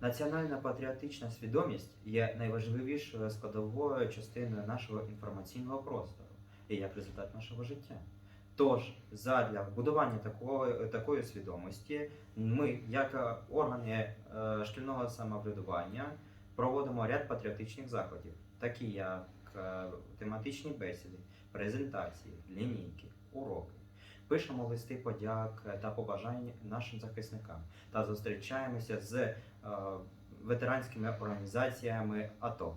Національна патріотична свідомість є найважливішою складовою частиною нашого інформаційного простору і як результат нашого життя. Тож, задля вбудування такої, такої свідомості, ми, як органи е, шкільного самоврядування, проводимо ряд патріотичних заходів, такі як е, тематичні бесіди, презентації, лінійки, уроки. Пишемо листи подяк та побажань нашим захисникам та зустрічаємося з е, ветеранськими організаціями АТО.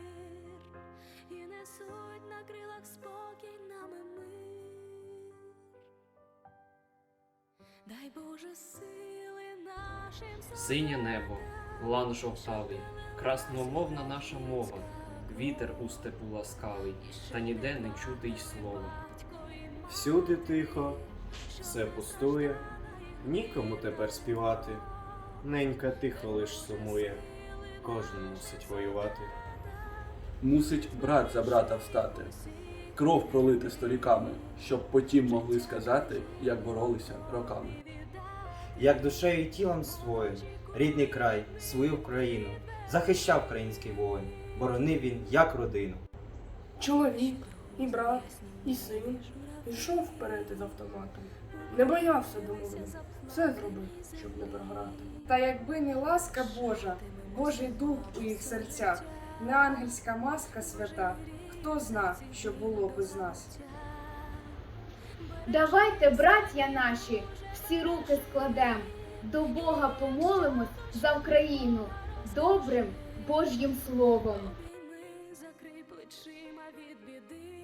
крилах спокій нами мир. Дай Боже сили нашим Синє небо, лан жовтавий, красномовна наша мова, вітер у степу ласкавий, та ніде не чути й слова. Всюди тихо, все пустує, нікому тепер співати. Ненька тихо лиш сумує, кожен мусить воювати. Мусить брат за брата встати, кров пролити сторіками, щоб потім могли сказати, як боролися роками. Як душею і тілом своїм, рідний край, свою Україну, захищав український воїн, боронив він як родину. Чоловік, і брат, і син йшов вперед із автоматом. Не боявся домовин, все зробив, щоб не програти. Та якби не ласка Божа, Божий дух у їх серцях, не ангельська маска свята, Хто зна, що було б з нас? Давайте, браття наші, всі руки складем, до Бога помолимось за Україну добрим Божим словом. Ми Закрий плечима від біди.